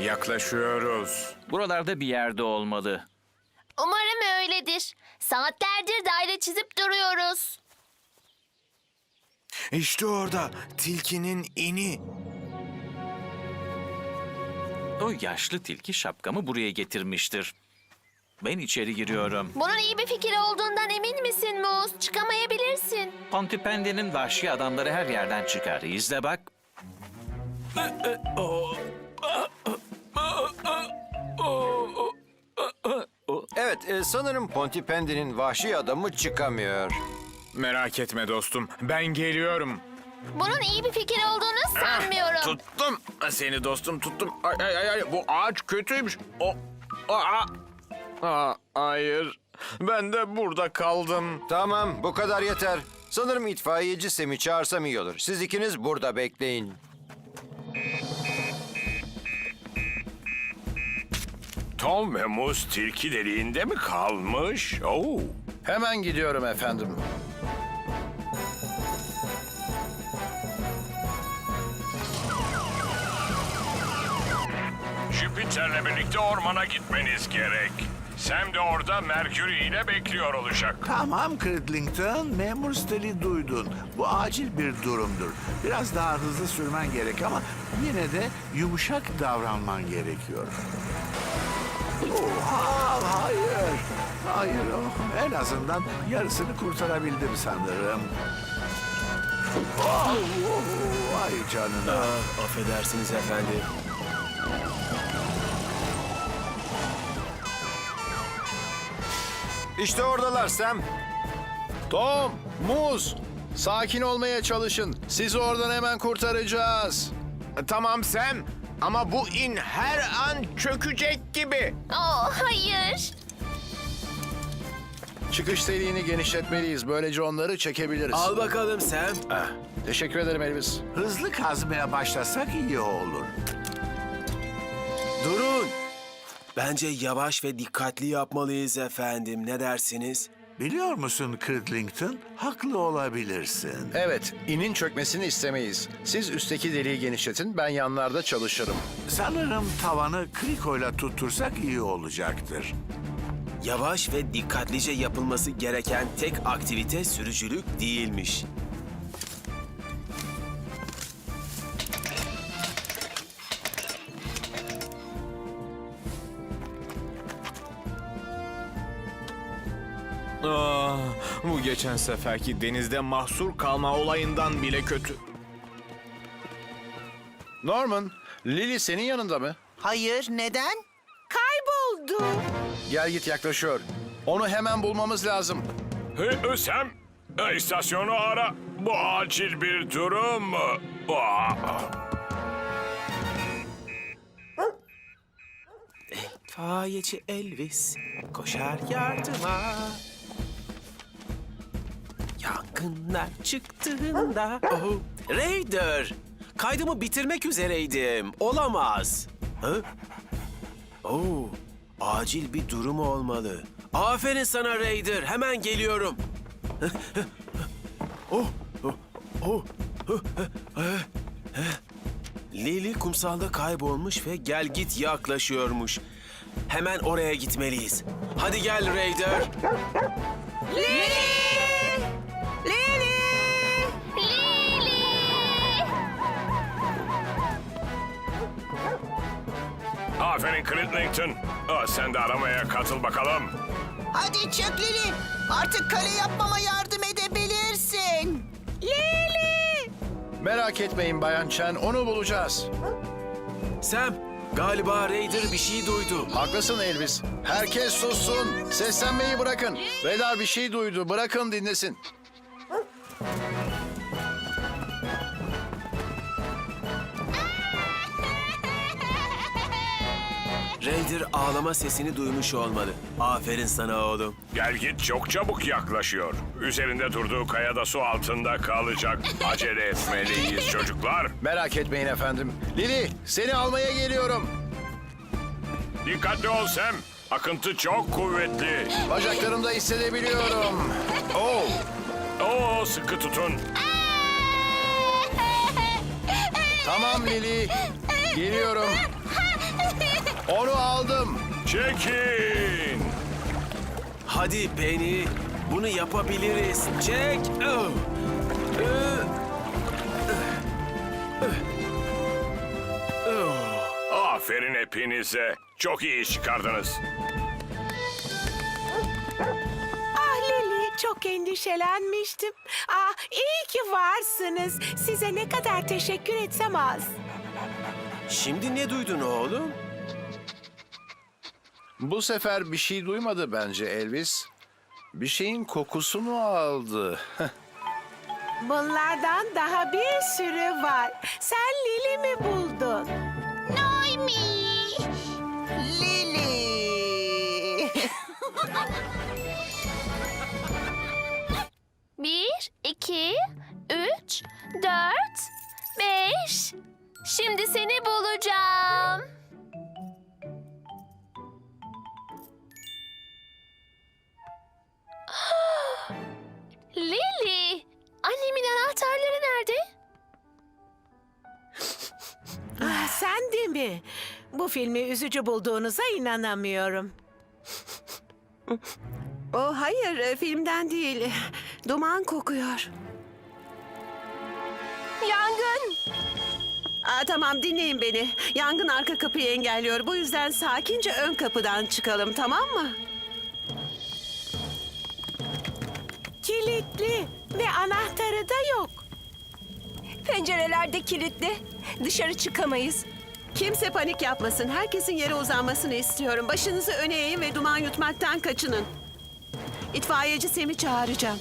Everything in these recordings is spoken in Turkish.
Yaklaşıyoruz. Buralarda bir yerde olmalı. Umarım öyledir. Saatlerdir daire çizip duruyoruz. İşte orada tilkinin ini. O yaşlı tilki şapkamı buraya getirmiştir. Ben içeri giriyorum. Bunun iyi bir fikir olduğundan emin misin Muz? Çıkamayabilirsin. Pontipendi'nin vahşi adamları her yerden çıkar. İzle bak. Evet, e, sanırım Pontipendi'nin vahşi adamı çıkamıyor. Merak etme dostum. Ben geliyorum. Bunun iyi bir fikir olduğunu sanmıyorum. Tuttum. Seni dostum tuttum. Ay ay ay, ay. bu ağaç kötüymüş. O Aa. Aa, hayır. Ben de burada kaldım. Tamam, bu kadar yeter. Sanırım itfaiyeci Sem'i çağırsam iyi olur. Siz ikiniz burada bekleyin. Tom ve Muz tilki deliğinde mi kalmış? Oo. Hemen gidiyorum efendim. Jüpiter'le birlikte ormana gitmeniz gerek. Sam de orada Mercury ile bekliyor olacak. Tamam Cridlington, memur Stell'i duydun. Bu acil bir durumdur. Biraz daha hızlı sürmen gerek ama yine de yumuşak davranman gerekiyor. Oha, hayır. Hayır, oh, en azından yarısını kurtarabildim sanırım. Oh, oh, ay canına. Affedersiniz efendim. İşte oradalar Sam. Tom, Muz, sakin olmaya çalışın. Sizi oradan hemen kurtaracağız. Tamam Sam. Ama bu in her an çökecek gibi. Oh hayır. Çıkış deliğini genişletmeliyiz. Böylece onları çekebiliriz. Al bakalım Sam. Ah, teşekkür ederim Elvis. Hızlı kazmaya başlasak iyi olur. Durun. Bence yavaş ve dikkatli yapmalıyız efendim. Ne dersiniz? Biliyor musun Cridlington? Haklı olabilirsin. Evet, inin çökmesini istemeyiz. Siz üstteki deliği genişletin, ben yanlarda çalışırım. Sanırım tavanı krikoyla tuttursak iyi olacaktır. Yavaş ve dikkatlice yapılması gereken tek aktivite sürücülük değilmiş. Bu geçen seferki denizde mahsur kalma olayından bile kötü. Norman, Lily senin yanında mı? Hayır, neden? Kayboldu. Gel git yaklaşıyor. Onu hemen bulmamız lazım. Hey, Sam, e, istasyonu ara. Bu acil bir durum. Aa. Fayeci Elvis koşar yardıma. Yangınlar çıktığında... Oh, Raider! Kaydımı bitirmek üzereydim. Olamaz. Hı? Acil bir durum olmalı. Aferin sana Raider. Hemen geliyorum. oh, oh, oh, oh, eh. Lily kumsalda kaybolmuş ve gel git yaklaşıyormuş. Hemen oraya gitmeliyiz. Hadi gel Raider. Lili! Aferin Cridlington. Aa, sen de aramaya katıl bakalım. Hadi çık Lili. Artık kale yapmama yardım edebilirsin. Lili! Merak etmeyin Bayan Chen, onu bulacağız. Sam, galiba Raider bir şey duydu. Haklısın Elvis. Herkes sussun. Seslenmeyi bırakın. Radar bir şey duydu. Bırakın dinlesin. Raider ağlama sesini duymuş olmalı. Aferin sana oğlum. Gel git çok çabuk yaklaşıyor. Üzerinde durduğu kayada su altında kalacak. Acele etmeliyiz çocuklar. Merak etmeyin efendim. Lili, seni almaya geliyorum. Dikkatli ol Sam. Akıntı çok kuvvetli. Bacaklarımda hissedebiliyorum. Oh, Oo sıkı tutun. tamam Lili. Geliyorum. Çekin. Hadi Penny. Bunu yapabiliriz. Çek. Oh. Aferin hepinize. Çok iyi iş çıkardınız. Ah Lili çok endişelenmiştim. Ah iyi ki varsınız. Size ne kadar teşekkür etsem az. Şimdi ne duydun oğlum? Bu sefer bir şey duymadı bence Elvis. Bir şeyin kokusunu aldı. Bunlardan daha bir sürü var. Sen Lili mi buldun? Noemi. Lili. Bir, iki, üç, dört, beş. Şimdi seni bulacağım. Lily, annemin anahtarları nerede? Ah, sen de mi? Bu filmi üzücü bulduğunuza inanamıyorum. Oh hayır, e, filmden değil. Duman kokuyor. Yangın. Aa, tamam dinleyin beni. Yangın arka kapıyı engelliyor. Bu yüzden sakince ön kapıdan çıkalım tamam mı? Kilitli ve anahtarı da yok. Pencerelerde kilitli. Dışarı çıkamayız. Kimse panik yapmasın. Herkesin yere uzanmasını istiyorum. Başınızı öne eğin ve duman yutmaktan kaçının. İtfaiyeci Sem'i çağıracağım.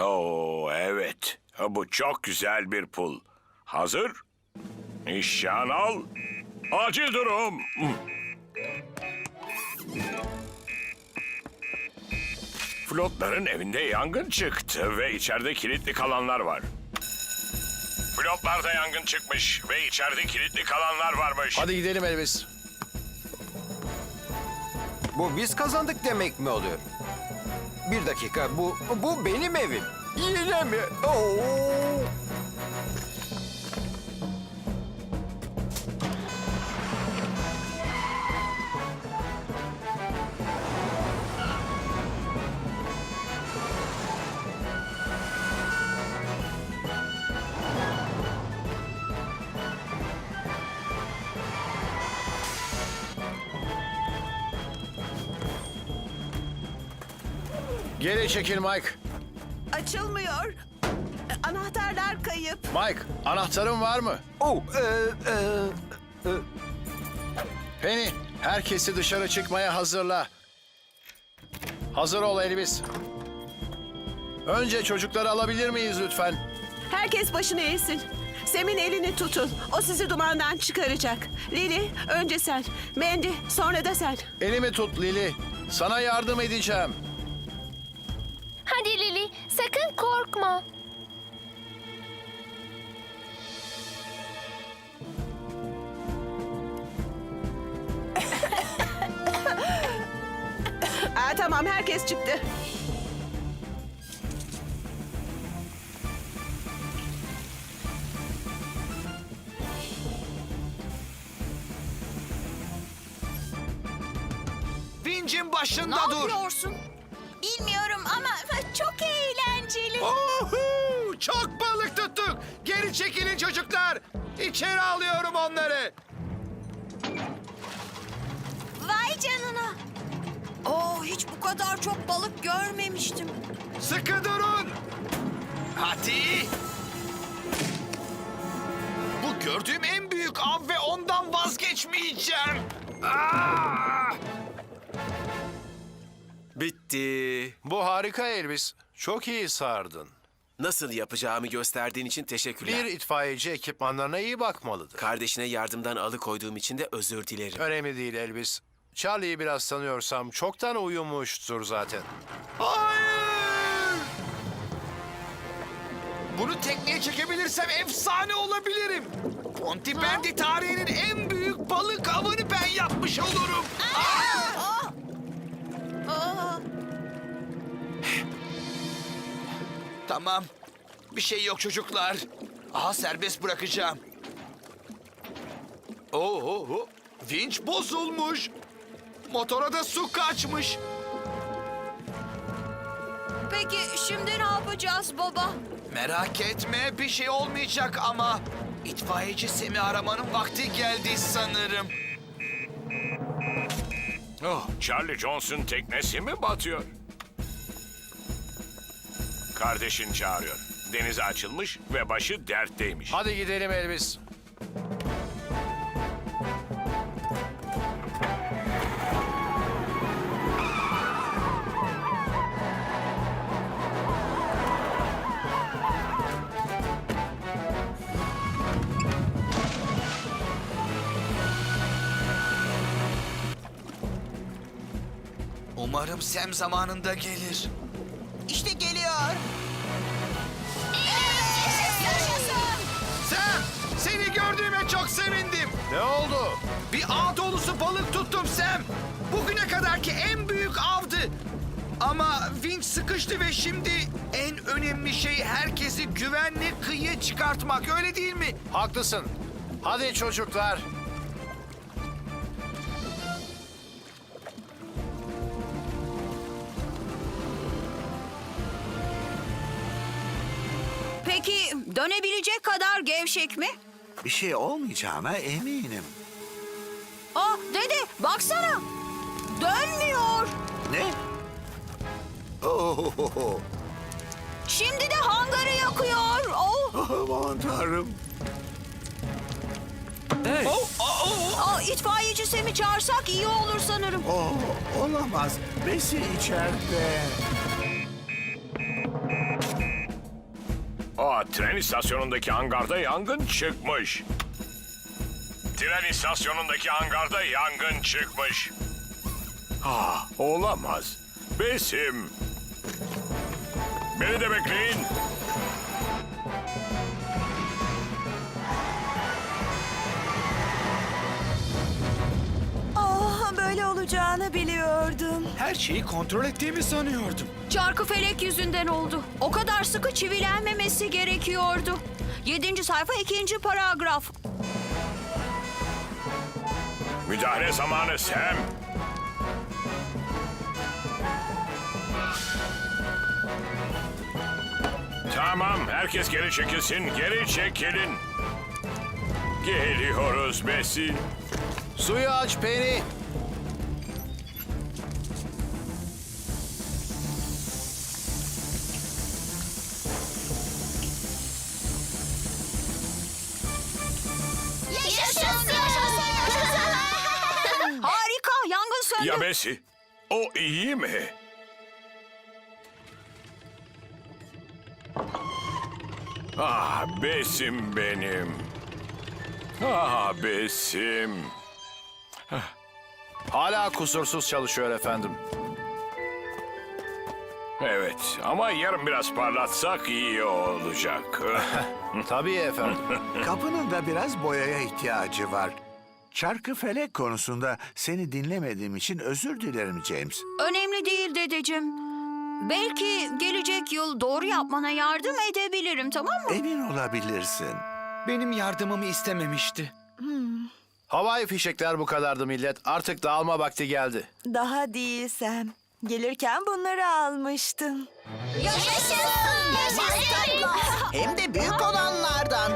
Oo evet. Bu çok güzel bir pul. Hazır. Nişan al. Acil durum. Flotların evinde yangın çıktı ve içeride kilitli kalanlar var. Flotlarda yangın çıkmış ve içeride kilitli kalanlar varmış. Hadi gidelim Elvis. Bu biz kazandık demek mi oluyor? Bir dakika bu bu benim evim. Yine mi? Oo. Geri çekil Mike. Açılmıyor. Anahtarlar kayıp. Mike, anahtarın var mı? Oh, e, e, e, Penny, herkesi dışarı çıkmaya hazırla. Hazır ol Elvis. Önce çocukları alabilir miyiz lütfen? Herkes başını eğsin. Sem'in elini tutun. O sizi dumandan çıkaracak. Lili, önce sen. Mandy, sonra da sen. Elimi tut Lili. Sana yardım edeceğim. Korkma. Aa, tamam, herkes çıktı. Vincin başında dur. yapıyorsun? Ohu, çok balık tuttuk. Geri çekilin çocuklar. İçeri alıyorum onları. Vay canına. Oo, hiç bu kadar çok balık görmemiştim. Sıkı durun. Hadi. Bu gördüğüm en büyük av ve ondan vazgeçmeyeceğim. Bitti. Bu harika Elvis. Çok iyi sardın. Nasıl yapacağımı gösterdiğin için teşekkürler. Bir itfaiyeci ekipmanlarına iyi bakmalıdır. Kardeşine yardımdan alıkoyduğum için de özür dilerim. Önemli değil Elvis. Charlie'yi biraz tanıyorsam çoktan uyumuştur zaten. Hayır! Bunu tekneye çekebilirsem efsane olabilirim. Pontiberdi tarihinin en büyük balık avını ben yapmış olurum. Tamam. Bir şey yok çocuklar. Aha serbest bırakacağım. Oo, vinç bozulmuş. motora da su kaçmış. Peki şimdi ne yapacağız baba? Merak etme bir şey olmayacak ama itfaiyeci Sem'i aramanın vakti geldi sanırım. Oh, Charlie Johnson teknesi mi batıyor? Kardeşin çağırıyor. Denize açılmış ve başı dertteymiş. Hadi gidelim Elvis. Umarım Sem zamanında gelir. İşte geliyor. Sam, seni gördüğüme çok sevindim. Ne oldu? Bir ağ dolusu balık tuttum Sam. Bugüne kadarki en büyük avdı. Ama vinç sıkıştı ve şimdi en önemli şey herkesi güvenli kıyıya çıkartmak öyle değil mi? Haklısın. Hadi çocuklar. Dönebilecek kadar gevşek mi? Bir şey olmayacağına eminim. Ah dede baksana. Dönmüyor. Ne? Oh, Şimdi de hangarı yakıyor. Oh. aman tanrım. Aa, itfaiyeci Sem'i çağırsak iyi olur sanırım. Oh, olamaz. Besi içeride. Aa, tren istasyonundaki hangarda yangın çıkmış. Tren istasyonundaki hangarda yangın çıkmış. Ah, olamaz. Besim. Beni de bekleyin. Böyle olacağını biliyordum. Her şeyi kontrol ettiğimi sanıyordum. Çarkı felek yüzünden oldu. O kadar sıkı çivilenmemesi gerekiyordu. Yedinci sayfa ikinci paragraf. Müdahale zamanı Sam. Tamam, herkes geri çekilsin. Geri çekilin. Geliyoruz Besi. Suyu aç Penny. Besi? O iyi mi? Ah Besim benim. Ah Besim. Hala kusursuz çalışıyor efendim. Evet ama yarın biraz parlatsak iyi olacak. Tabii efendim. Kapının da biraz boyaya ihtiyacı var. Çarkı felek konusunda seni dinlemediğim için özür dilerim James. Önemli değil dedeciğim. Belki gelecek yıl doğru yapmana yardım edebilirim tamam mı? Emin olabilirsin. Benim yardımımı istememişti. Havai fişekler bu kadardı millet. Artık dağılma vakti geldi. Daha değilsem. Gelirken bunları almıştım. Yaşasın! Yaşasın! Hem de büyük olanlardan.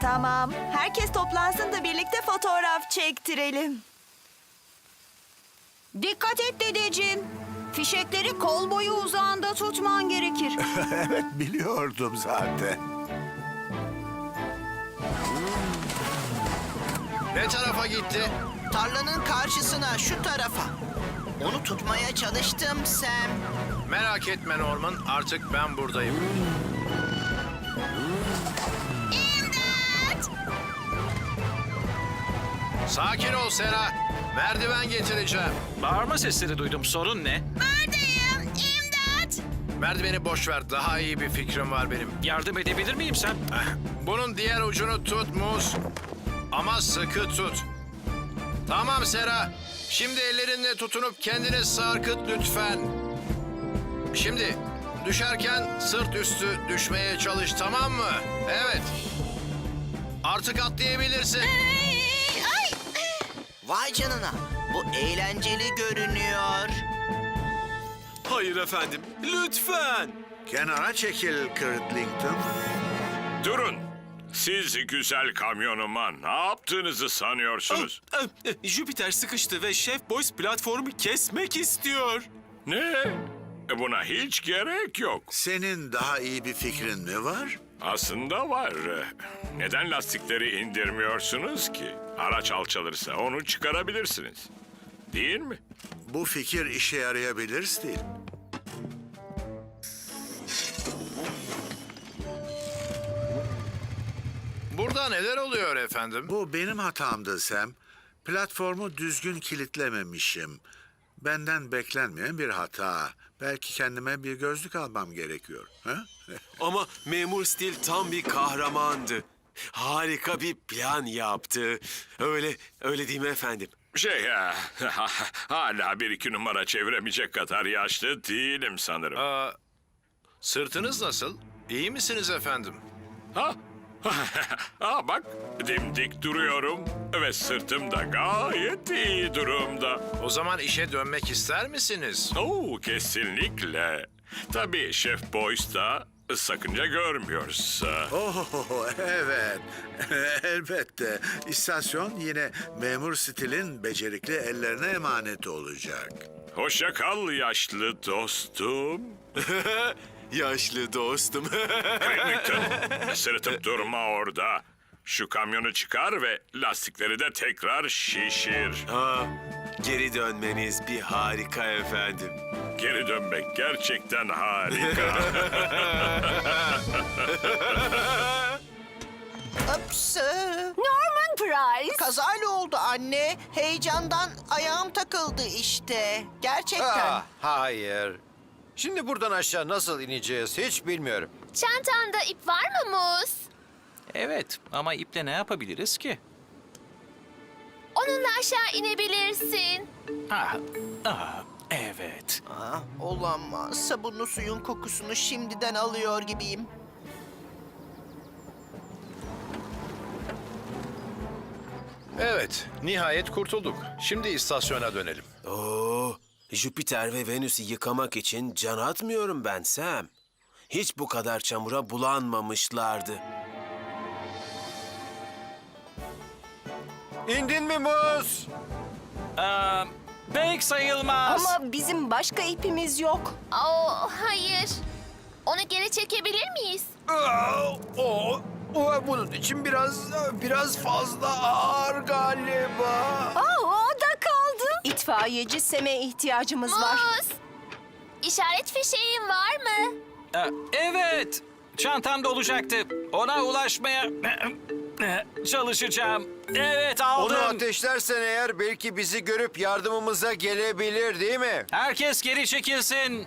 Tamam. Herkes toplansın da birlikte fotoğraf çektirelim. Dikkat et dedeciğim. Fişekleri kol boyu uzağında tutman gerekir. evet biliyordum zaten. Ne tarafa gitti? Tarlanın karşısına, şu tarafa. Onu tutmaya çalıştım Sam. Merak etme Norman. Artık ben buradayım. Sakin ol Sera. Merdiven getireceğim. Bağırma sesleri duydum. Sorun ne? Buradayım! İmdat! Merdiveni boş ver. Daha iyi bir fikrim var benim. Yardım edebilir miyim sen? Bunun diğer ucunu tut Muz. Ama sıkı tut. Tamam Sera. Şimdi ellerinle tutunup kendini sarkıt lütfen. Şimdi düşerken sırt üstü düşmeye çalış tamam mı? Evet. Artık atlayabilirsin. Ay! Ay! Vay canına. Bu eğlenceli görünüyor. Hayır efendim, lütfen. Kenara çekil Kirtlington. Durun. Siz güzel kamyonuma ne yaptığınızı sanıyorsunuz? Ah, ah, Jüpiter sıkıştı ve Şef Boys platformu kesmek istiyor. Ne? E, Buna hiç gerek yok. Senin daha iyi bir fikrin mi var? Aslında var. Neden lastikleri indirmiyorsunuz ki? Araç alçalırsa onu çıkarabilirsiniz. Değil mi? Bu fikir işe yarayabilir Steel. Burada neler oluyor efendim? Bu benim hatamdı Sam. Platformu düzgün kilitlememişim. Benden beklenmeyen bir hata. Belki kendime bir gözlük almam gerekiyor. Ha? Ama Memur Steel tam bir kahramandı. Harika bir plan yaptı. Öyle, öyle değil mi efendim? Şey ya, hala bir iki numara çeviremeyecek kadar yaşlı değilim sanırım. Aa, sırtınız nasıl? İyi misiniz efendim? Ha? ha bak, dimdik duruyorum ve sırtım da gayet iyi durumda. O zaman işe dönmek ister misiniz? Oo, kesinlikle. Tabii Şef Boys da sakınca görmüyorsa. Oh evet. Elbette. İstasyon yine memur Steel'in becerikli ellerine emanet olacak. Hoşça kal yaşlı dostum. Yaşlı dostum. Remington, sırıtıp durma orada. Şu kamyonu çıkar ve lastikleri de tekrar şişir. ha, geri dönmeniz bir harika efendim. Geri dönmek gerçekten harika. Ups. Norman Price. Kazayla oldu anne. Heyecandan ayağım takıldı işte. Gerçekten. Ah, hayır. Şimdi buradan aşağı nasıl ineceğiz hiç bilmiyorum. Çantanda ip var mı Muz? Evet ama iple ne yapabiliriz ki? Onunla aşağı inebilirsin. Ah, ah, evet. Aa, olamaz. Sabunlu suyun kokusunu şimdiden alıyor gibiyim. Evet, nihayet kurtulduk. Şimdi istasyona dönelim. Oo, Jüpiter ve Venüs'ü yıkamak için can atmıyorum ben Sam. Hiç bu kadar çamura bulanmamışlardı. İndin mi Muz? Aa, pek sayılmaz. Ama bizim başka ipimiz yok. Oo, hayır. Onu geri çekebilir miyiz? Aa, o, o bunun için biraz biraz fazla ağır galiba. Aa, o da kaldı. İtfaiyeci Sem'e ihtiyacımız var. Muz! İşaret fişeğin var mı? Aa, evet. Çantamda olacaktı. Ona ulaşmaya çalışacağım. Evet aldım. Onu ateşlersen eğer belki bizi görüp yardımımıza gelebilir değil mi? Herkes geri çekilsin.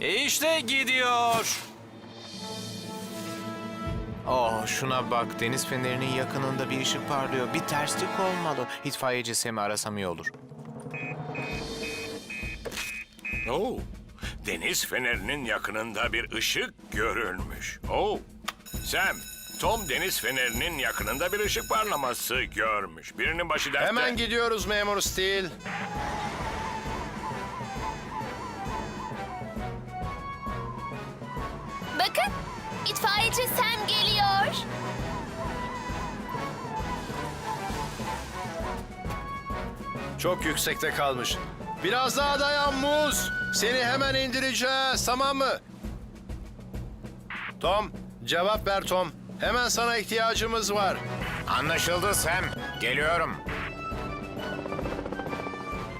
İşte gidiyor. Oh şuna bak deniz fenerinin yakınında bir ışık parlıyor. Bir terslik olmalı. İtfaiyeci Sem'i arasam iyi olur. Oo, deniz fenerinin yakınında bir ışık görülmüş. Oo, Sam, Tom deniz fenerinin yakınında bir ışık parlaması görmüş. Birinin başı dertte. Hemen gidiyoruz memur Steel. Bakın, itfaiyeci Sam geliyor. Çok yüksekte kalmış. Biraz daha dayan Muz. Seni hemen indireceğiz, tamam mı? Tom, cevap ver Tom. Hemen sana ihtiyacımız var. Anlaşıldı Sam. Geliyorum.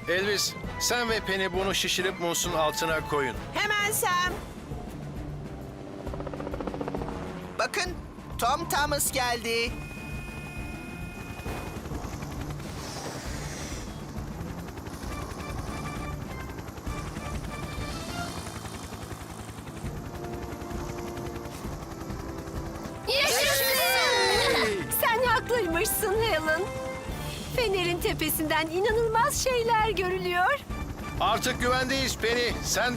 Elvis, sen ve Penny bunu şişirip Muz'un altına koyun. Hemen Sam. Bakın Tom Thomas geldi. Tepesinden inanılmaz şeyler görülüyor. Artık güvendeyiz Penny. Sen